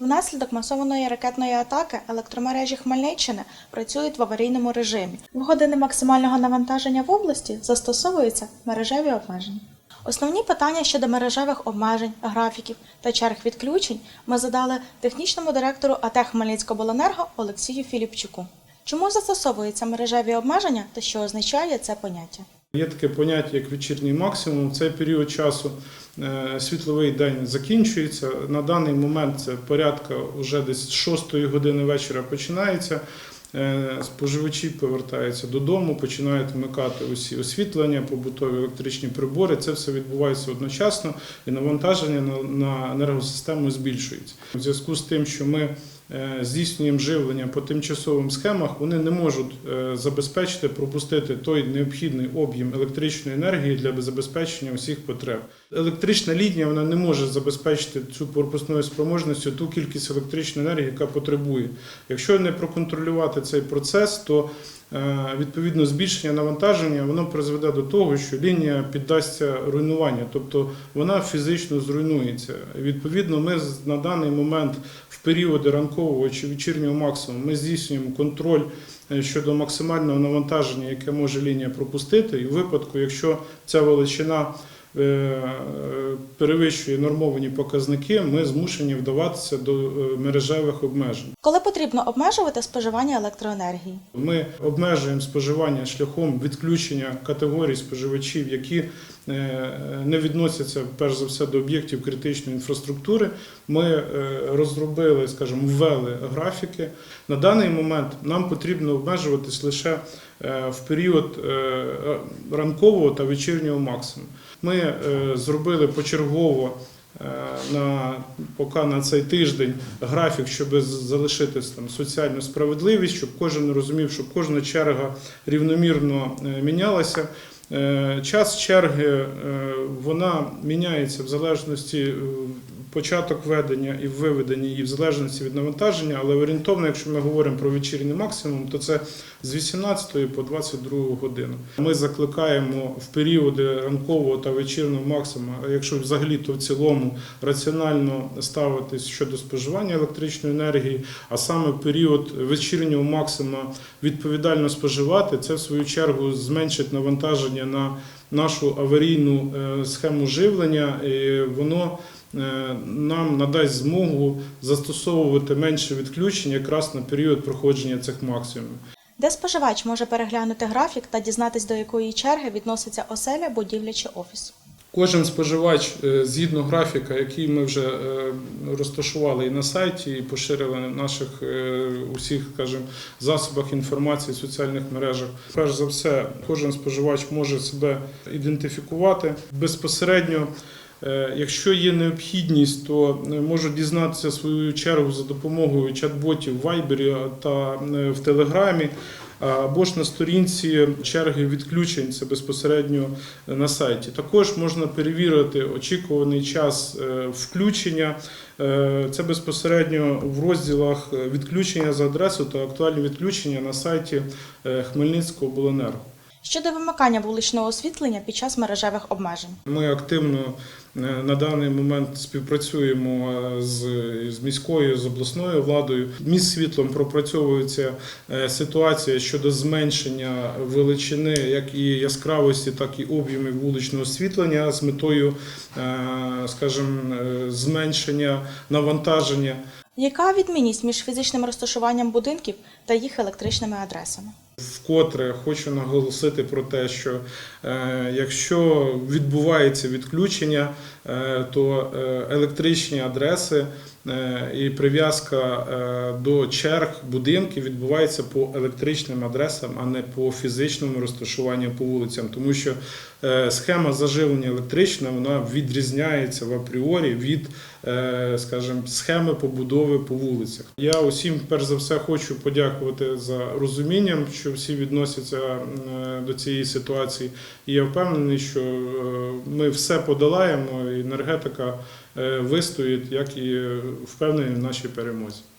Внаслідок масованої ракетної атаки електромережі Хмельниччини працюють в аварійному режимі. В години максимального навантаження в області застосовуються мережеві обмеження. Основні питання щодо мережевих обмежень, графіків та черг відключень ми задали технічному директору АТ Хмельницькобленерго Олексію Філіпчуку. Чому застосовуються мережеві обмеження та що означає це поняття? Є таке поняття, як вечірній максимум. В цей період часу е, світловий день закінчується. На даний момент це порядка вже десь з 6 години вечора починається. Е, Споживачі повертаються додому, починають вмикати усі освітлення, побутові електричні прибори. Це все відбувається одночасно, і навантаження на- енергосистему збільшується. У зв'язку з тим, що ми здійснюємо живлення по тимчасовим схемах, вони не можуть е, забезпечити пропустити той необхідний об'єм електричної енергії для забезпечення усіх потреб. Електрична лінія вона не може забезпечити цю пропускною спроможністю ту кількість електричної енергії, яка потребує. Якщо не проконтролювати цей процес, то е, відповідно збільшення навантаження воно призведе до того, що лінія піддасться руйнуванню, тобто вона фізично зруйнується. Відповідно, ми на даний момент в періоди ранкового чи вечірнього максимуму ми здійснюємо контроль е, щодо максимального навантаження, яке може лінія пропустити, і в випадку, якщо ця величина е, перевищує нормовані показники, ми змушені вдаватися до е, мережевих обмежень. Коли потрібно обмежувати споживання електроенергії? Ми обмежуємо споживання шляхом відключення категорій споживачів, які е, не відносяться перш за все до об'єктів критичної інфраструктури. Ми е, розробили, скажімо, ввели графіки. На даний момент нам потрібно обмежуватись лише е, в період е, ранкового та вечірнього максимуму. Ми е, зробили почергово е, на поки на цей тиждень графік, щоб залишити там соціальну справедливість, щоб кожен розумів, щоб кожна черга рівномірно е, мінялася. Е, Час черги е, вона міняється в залежності е, початок ведення і виведення її в залежності від навантаження, але орієнтовно, якщо ми говоримо про вечірній максимум, то це з 18 по 22 годину. Ми закликаємо в періоди ранкового та вечірнього максимуму, якщо взагалі, то в цілому раціонально ставитись щодо споживання електричної енергії, а саме в період вечірнього максимуму відповідально споживати, це в свою чергу зменшить навантаження на нашу аварійну е, схему живлення, і воно нам надасть змогу застосовувати менше відключень якраз на період проходження цих максимумів. Де споживач може переглянути графік та дізнатись, до якої черги відноситься оселя, будівля чи офіс? Кожен споживач е, згідно графіка, який ми вже е, розташували і на сайті, і поширили на наших е, усіх, скажімо, засобах інформації, соціальних мережах. Перш за все, кожен споживач може себе ідентифікувати безпосередньо. Е, Якщо є необхідність, то е, можуть дізнатися свою чергу за допомогою чат-ботів в Viber та е, в Телеграмі або ж на сторінці черги відключень, це безпосередньо на сайті. Також можна перевірити очікуваний час включення. Це безпосередньо в розділах відключення за адресою та актуальні відключення на сайті Хмельницького обленерго. Щодо вимикання вуличного освітлення під час мережевих обмежень. Ми активно е, на даний момент співпрацюємо е, з, з міською з обласною владою. Міст світлом пропрацьовується е, ситуація щодо зменшення величини як і яскравості, так і об'ємів вуличного освітлення з метою, скажімо, зменшення навантаження. Яка відмінність між фізичним розташуванням будинків та їх електричними адресами? Вкотре хочу наголосити про те, що е, якщо відбувається відключення, е, то е, електричні адреси і прив'язка е, до черг будинків відбувається по електричним адресам, а не по фізичному розташуванню по вулицям, тому що е, схема заживлення електрична вона відрізняється в апріорі від, е, скажімо, схеми побудови по вулицях. Я усім перш за все хочу подякувати за розумінням, що всі відносяться е, до цієї ситуації. І я впевнений, що е, ми все подолаємо, енергетика е, вистоїть, як і впевнені в нашій перемозі.